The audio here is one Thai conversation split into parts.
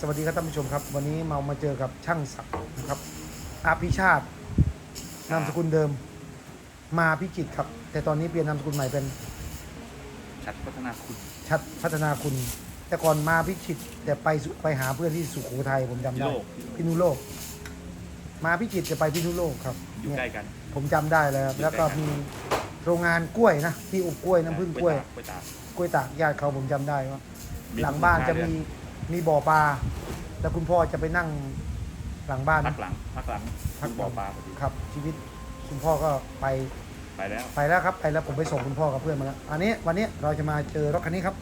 สวัสดีครับท่านผู้ชมครับ วันนี้มามาเจอกับช่างศักดิ์นะครับอาภิชาตินามสกุลเดิม มาพิจิตรครับ แต่ตอนนี้เปลี่ยนนามสกุลใหม่เป็นชัดพัฒนาคุณชัดพัฒนาคุณ แต่ก่อนมาพิจิตรแต่ไปสุไปหาเพื่อนที่สุโขทัยผมจำพิได้โลกพินุโลก มาพิจิตรจะไปพินุโลกครับอยู่เนี่ยใกล้กัน ผมจำได้เลยครับแล้วก็มีโรงงานกล้วยนะที่อบกล้วยน้ำผึ้งกล้วย กล้วยตากกล้วยตากญาติเขาผมจำได้ว่ามีหลังบ้านจะท่มีเรือ มีบ่อปลา แล้วคุณพ่อจะไปนั่งหลังบ้านพักหลังพักหลังพักบ่อปลาพอดีครับ ชีวิตคุณพ่อก็ไปไปแล้วไปแล้วครับไปแล้วผมไปส่งคุณพ่อกับเพื่อนมาแล้วอันนี้วันนี้เราจะมาเจอรถคันนี้ครับ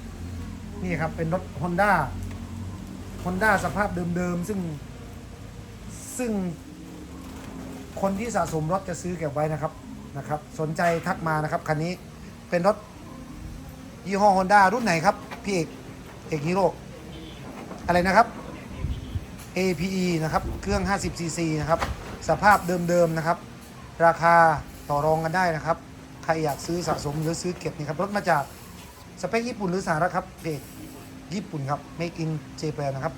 นี่ครับเป็นรถ Honda Honda สภาพเดิมๆซึ่งซึ่งคนที่สะสมรถจะซื้อเก็บไว้นะครับนะครับ สนใจทักมานะครับคันนี้เป็นรถยี่ห้อ Honda รุ่นไหนครับ พี่เอกเอกฮีโร่ อะไรนะครับ APE นะครับ เครื่อง 50cc นะครับ สภาพเดิมๆนะครับ ราคาต่อรองกันได้นะครับ ใครอยากซื้อสะสมหรือซื้อเก็บนี่ครับ รถมาจากสเปคญี่ปุ่นหรือสหรัฐครับเอกญี่ปุ่นครับ Make in Japan นะครับ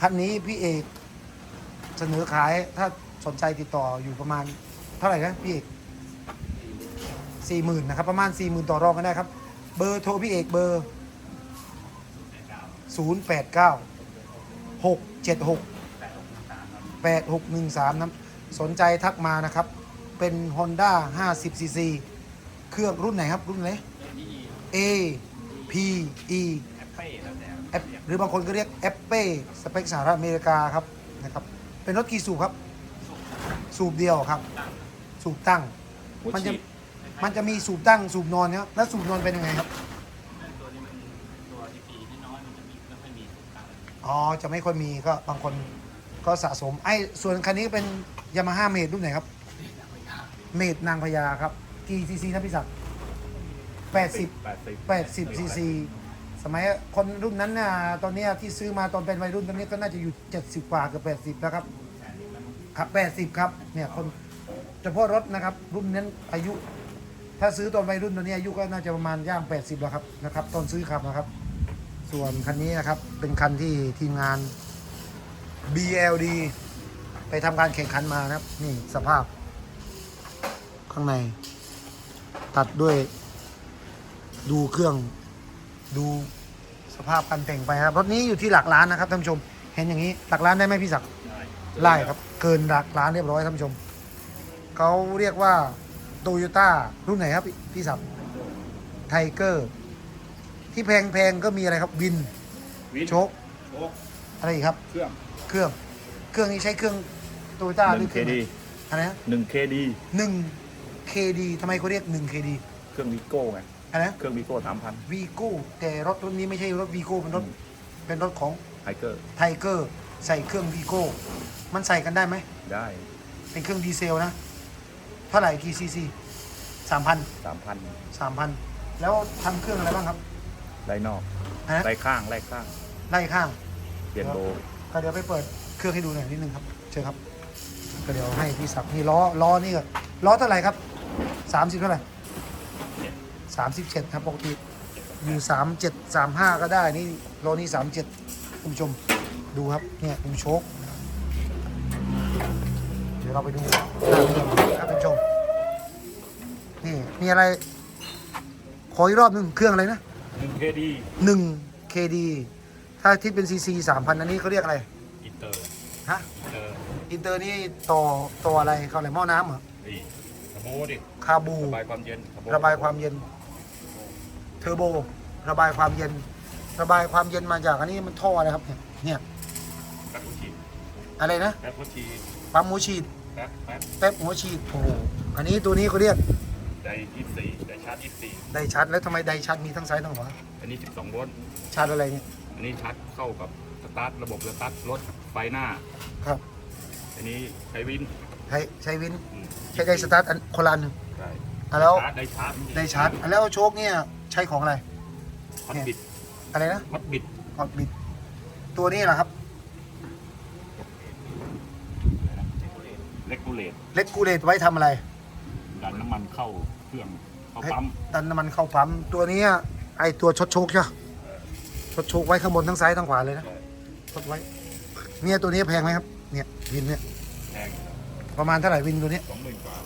คันนี้พี่เอกเสนอขายถ้าสนใจติดต่ออยู่ประมาณเท่าไหร่นะพี่เอกสี่หมื่นนะครับประมาณสี่หมื่นต่อรองกันได้ครับ เบอร์โทรพี่เอกเบอร์ศูนย์แปดเก้า หกเจ็ดหกแปดหกหนึ่งสามนะสนใจทักมานะครับ เป็น Honda 50cc เครื่องรุ่นไหนครับ รุ่นอะไร A P E แอปเป้แล้วแต่แอปหรือบางคนก็เรียกแอปเป้สเปคสหรัฐอเมริกาครับนะครับ เป็นรถกี่สูบครับ สูบเดียวครับ สูบตั้งหัวมันจะฉีดมันจะมีสูบตั้งสูบนอนเนี่ยแล้วสูบนอนเป็นยังไงครับ ตัวนี้มันตัวที่ปีที่น้อยมันจะมีไม่ค่อยมีต่าง อ๋อ จะไม่ค่อยมีก็บางคนก็สะสม ไอ้ส่วนคันนี้เป็นยามาฮ่าเมดรุ่นไหนครับ เมดนางพญาครับกี่ซีซีนะพี่ศักดิ์แปดสิบแปดสิบแปดสิบซีซีสมัยคนรุ่นนั้นน่ะตอนเนี้ยที่ซื้อมาตอนเป็นวัยรุ่นตอนนี้ก็น่าจะอยู่เจ็ดสิบกว่าเกือบแปดสิบแล้วครับครับแปดสิบครับเนี่ยคนเฉพาะรถนะครับ รุ่นนั้นอายุ ถ้าซื้อตอนวัยรุ่นตอนนี้อายุก็น่าจะประมาณย่างแปดสิบแล้วครับนะครับตอนซื้อขับนะครับ ส่วนคันนี้นะครับเป็นคันที่ทีมงาน BLD ไปทำการแข่งขันมานะครับ นี่สภาพ ข้างใน ตัดด้วย ดูเครื่องดูสภาพการแต่งไปครับรถนี้อยู่ที่หลักล้านนะครับท่านผู้ชม เห็นอย่างนี้หลักล้านได้ไหมพี่ศักดิ์ไล่ครับ เกินหลักล้านเรียบร้อยท่านผู้ชมเขาเรียกว่าโตโยต้ารุ่นไหนครับพี่พี่ศักดิ์ไทเกอร์ ที่แพงๆก็มีอะไรครับวินวินโชคโชคอะไรอีกครับ เครื่องเครื่อง เครื่องนี้ใช้เครื่องโตโยต้าหหรืนึ่องเครื่อง KD อะไรนะหนึ่ง KD หนึ่ง KD ทำไมเขาเรียกหนึ่ง KD เครื่องวีโก้ไงอะไรนะเครื่องวีโก้สามพันวีโก้แต่รถรุ่นนี้ไม่ใช่รถวีโก้เป็นรถเป็นรถของไทเกอร์ไทเกอร์ใส่เครื่องวีโก้มันใส่กันได้ไหม ได้เป็นเครื่องดีเซลนะ เท่าไหร่กี่ซีซีสามพันสามพันสามพันแล้วทำเครื่องอะไรบ้างครับ ได้นอกฮะได้ข้างได้ข้าง ไล่ข้างเปลี่ยนโบก็เดี๋ยวไปเปิดเครื่องให้ดูหน่อยนิดนึงครับเชิญครับก็เดี๋ยวให้พี่ศักดิ์นี่ล้อล้อนี่ก็ล้อเท่าไหร่ครับสามสิบเท่าไหร่สามสิบเจ็ดครับปกติอยู่สามเจ็ดสามห้าก็ได้นี่ล้อนี่สามเจ็ดคุณผู้ชมดูครับเนี่ยดูโชคเดี๋ยวเราไปดูหน้าเครื่องครับคุณผู้ชมนี่มีอะไรขออีกรอบหนึ่งเครื่องอะไรนะ หนึ่ง KD หนึ่ง KD ถ้าที่เป็น CC สามพันอันนี้เขาเรียกอะไร อินเตอร์ ฮะ อินเตอร์ อินเตอร์นี่ต่อต่ออะไรเขาอะไรหม้อน้ำเหรอนี่ขโมดิ คาบู ระบายความเย็นขโมระบายความเย็น เทอร์โบ ระบายความเย็น ระบายความเย็นมาจากอันนี้มันท่ออะไรครับ เนี่ย เนี่ยแป๊บหัวฉีดอะไรนะ แป๊บหัวฉีด ปั๊มหัวฉีดแป๊บแป๊บแป๊บหัวฉีด โอ้โห อันนี้ตัวนี้เขาเรียก ไดยี่สี่ไดชาร์จยี่สี่ ไดชาร์จแล้วทำไมไดชาร์จมีทั้งซ้ายทั้งขวาอันนี้ 12 โวลต์ชาร์จอะไรเนี่ยอันนี้ชาร์จเข้ากับสตาร์ทระบบสตาร์ทรถไฟหน้า ครับอันนี้ใช้วินใช้ใช้วินอืมใช้ไดสตาร์ทอันคนละอันหนึ่งใช่อะแล้วชาร์จได้ชาร์จไดชาร์จอะแล้วโชคเนี่ยใช้ของอะไร ฮอตบิดอะไรนะฮอตบิดฮอตบิด ตัวนี้แหละครับเลกูเลตเลกกูเลตไว้ทำอะไร ดันน้ำมันเข้าเครื่อง เข้าปั๊มดันน้ำมันเข้าปั๊ม ตัวเนี้ยไอตัวชดโชคใช่ปะชดโชคไว้ข้างบนทั้งซ้ายทั้งขวาเลยนะใช่ทดไว้ เนี่ยตัวนี้แพงไหมครับ เนี่ยวินเนี่ยแพงประมาณเท่าไหร่วินตัวเนี้ยสองหมื่นกว่า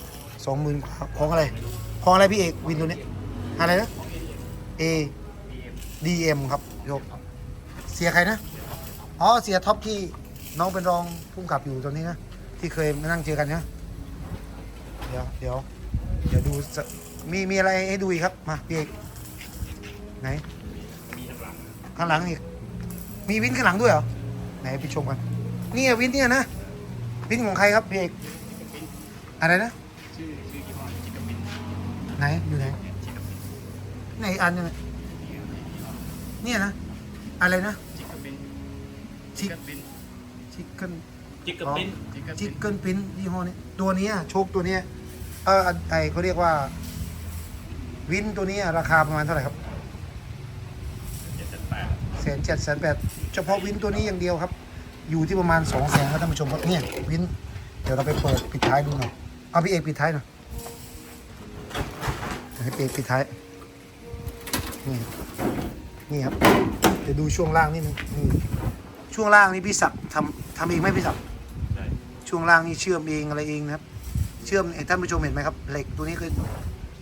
สองหมื่นของอะไร ของอะไรพี่เอกวินตัวเนี้ยอะไรนะ A บีเอ็ม D M ครับโยกเสียใครนะ อ๋อเสียท็อปที่น้องเป็นรองผู้กำกับอยู่ตอนนี้นะ ที่เคยมานั่งเจอกันนะ เดี๋ยวเดี๋ยวเดี๋ยวดูสัก มีมีอะไรให้ดูอีกครับ มาพี่เอกไหนมีทั้งหลังข้างหลังอีก มีวินข้างหลังด้วยเหรอ ไหนไปชมกัน นี่วินเนี่ยนะ วินของใครครับพี่เอกอะไรนะชื่อชื่อยี่ห้อจิกกบินไหนอยู่ไหนจิกกบินไหนอีกอันยังไงเนี่ยนะ อะไรนะจิกกบินชิจิกกบินชิคเก้นจิกกบินจิกกชิบิคนเกิลปิ้นยี่ห้อนี้ตัวเนี้ยโชคตัวเนี้ยเอออันไอเขาเรียกว่า วินตัวเนี้ยราคาประมาณเท่าไหร่ครับเจ็ดสิบแปดแสนเจ็ดแสนแปดเฉพาะวินตัวนี้อย่างเดียวครับ อยู่ที่ประมาณสองแสนครับท่านผู้ชมครับเนี่ยวินเดี๋ยวเราไปเปิดปิดท้ายดูหน่อยเอาพี่เอกปิดท้ายหน่อยเดี๋ยวให้พี่เอกปิดท้ายนี่นี่ครับเดี๋ยวดูช่วงล่างนิดนึงนี่ช่วงล่างนี่พี่ศักดิ์ทำทำเองไหมพี่ศักดิ์ใช่ช่วงล่างนี่เชื่อมเองอะไรเองนะครับ เชื่อมเอ่อท่านผู้ชมเห็นไหมครับเหล็กตัวนี้คือ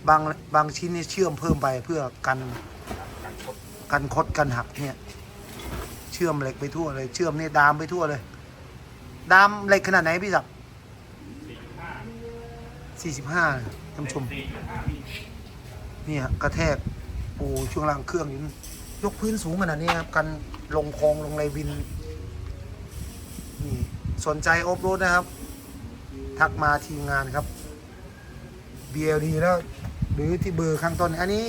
บางบางชิ้นนี่เชื่อมเพิ่มไปเพื่อกันกันคดกันหักเนี่ย เชื่อมเหล็กไปทั่วเลย เชื่อมเนี่ยดามไปทั่วเลย ดามเหล็กขนาดไหนพี่ศักดิ์สี่สิบห้าสี่สิบห้าท่านชมสี่สิบห้ามิลนี่ฮะกระแทกโอ้ช่วงล่างเครื่องอยู่นั่ยกพื้นสูงขนาดนี้ครับกันลงคลองลงไรวินนี่สนใจออฟโรดนะครับ ทักมาทีมงานครับ BLD แล้ว หรือที่เบอร์ข้างต้น อันนี้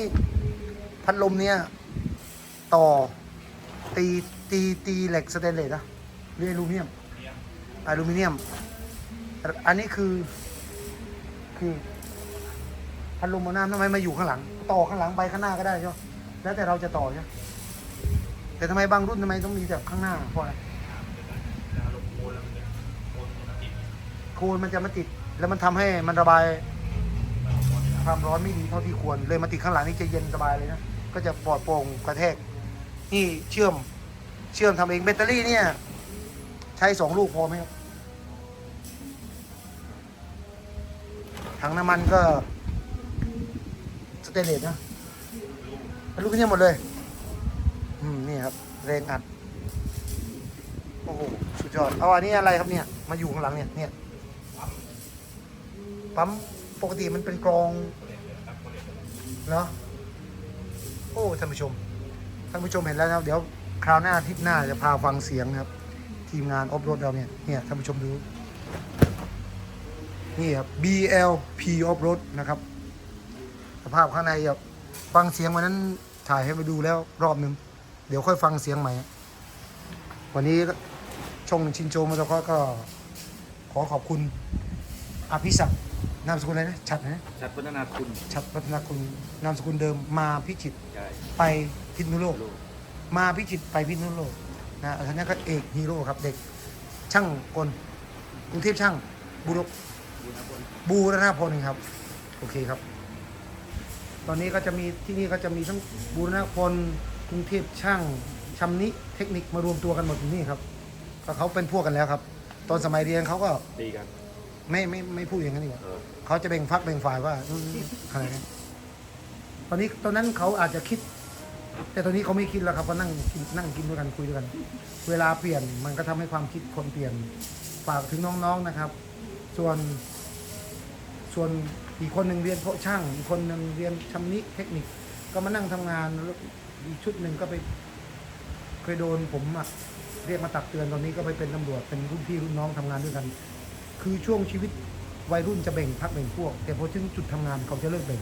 พัดลมเนี่ย ต่อตีตีตีเหล็กสเตนเลสนะหรืออลูมิเนียมอลูมิเนียม อันนี้คือ คือพัดลมเอาน้ำทำไมมาอยู่ข้างหลัง ต่อข้างหลังไปข้างหน้าก็ได้ใช่ไหมแล้วแต่เราจะต่อใช่ไหมแต่ทำไมบางรุ่นทำไมต้องมีแบบข้างหน้าเพราะอะไรโคนแล้วมันจะมันจะมันจะมาติด แล้วมันทำให้มันระบาย ความร้อนไม่ดีเท่าที่ควร เลยมาติดข้างหลังนี่จะเย็นสบายเลยนะ ก็จะปลอดโปร่งกระแทก นี่เชื่อม เชื่อมทำเองแบตเตอรี่เนี่ย ใช้สองลูกพอไหมครับถังน้ำมันก็สเตนเลสนะลูกนี้หมดเลย อืม นี่ครับ แรงอัด โอ้โห สุดยอด เอาอันนี้อะไรครับเนี่ย มาอยู่ข้างหลังเนี่ย เนี่ย ปั๊ม ปกติมันเป็นกรองเนาะโอ้ท่านผู้ชมท่านผู้ชมเห็นแล้วนะเดี๋ยวคราวหน้าอาทิตย์หน้าจะพาฟังเสียงครับ ทีมงานออฟโรดเราเนี่ยเนี่ยท่านผู้ชมดูนี่ครับ BLP Off Road นะครับ สภาพข้างในแบบฟังเสียงวันนั้นถ่ายให้มาดูแล้วรอบหนึ่งเดี๋ยวค่อยฟังเสียงใหม่ วันนี้ช่องชินโจมอเตอร์คอร์สก็ขอขอบคุณอภิศักดิ์ นามสกุลอะไรนะชัดนะชัดพัฒนาคุณชัดพัฒนาคุณนามสกุลเดิมมาพิจิตรใช่ไปพิษณุโลกลูกมาพิจิตรไปพิษณุโลกนะท่านนี้ก็เอกฮีโร่ครับเด็ก ช่างกลกรุงเทพช่างบุรบุญนะคนบูรณพลครับ โอเคครับ ตอนนี้ก็จะมีที่นี่ก็จะมีทั้งบูรณพลกรุงเทพช่างชำนิเทคนิคมารวมตัวกันหมดที่นี่ครับก็เขาเป็นพวกกันแล้วครับ ตอนสมัยเรียนเขาก็ตีกัน ไม่ไม่ไม่พูดอย่างนั้นดีกว่าเออเขาจะแบ่งฟักแบ่งฝ่ายว่าอืมอะไรนะตอนนี้ตอนนั้นเขาอาจจะคิด แต่ตอนนี้เขาไม่คิดแล้วครับก็นั่งกินนั่งกินด้วยกันคุยด้วยกัน เวลาเปลี่ยนมันก็ทำให้ความคิดคนเปลี่ยนฝากถึงน้องๆนะครับ ส่วน ส่วนอีกคนหนึ่งเรียนเพาะช่าง อีกคนหนึ่งเรียนชำนิเทคนิค ก็มานั่งทำงานแล้วอีกชุดหนึ่งก็ไป เคยโดนผมอะเรียกมาตักเตือนตอนนี้ก็ไปเป็นตำรวจเป็นรุ่นพี่รุ่นน้องทำงานด้วยกัน คือช่วงชีวิตวัยรุ่นจะแบ่งพักแบ่งพวก แต่พอถึงจุดทำงานเขาจะเลิกแบ่ง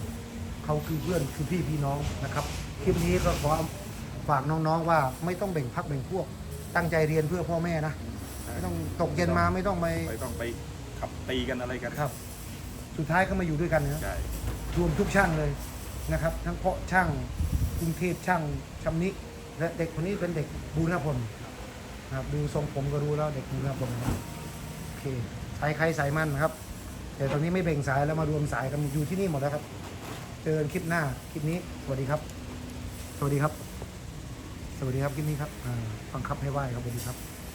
เขาคือเพื่อนคือพี่พี่น้องนะครับคลิปนี้ก็ขอฝากน้องๆว่าไม่ต้องแบ่งพักแบ่งพวก ตั้งใจเรียนเพื่อพ่อแม่นะไม่ต้องตกเย็นมาไม่ต้องไปไม่ต้องไปขับตีกันอะไรกันครับ สุดท้ายก็มาอยู่ด้วยกันนะใช่รวมทุกช่างเลยนะครับ ทั้งเพาะช่างกรุงเทพช่างชำนิและเด็กคนนี้เป็นเด็กบูรณพลนะครับดูทรงผมก็รู้แล้วเด็กบูรณพลนะครับโอเค สายใครสายมันนะครับ แต่ตอนนี้ไม่เบ่งสายแล้วมารวมสายกันอยู่ที่นี่หมดแล้วครับ เจอกันคลิปหน้าคลิปนี้สวัสดีครับ สวัสดีครับ สวัสดีครับคลิปนี้ครับฟังคับให้ไหวครับสวัสดีครับ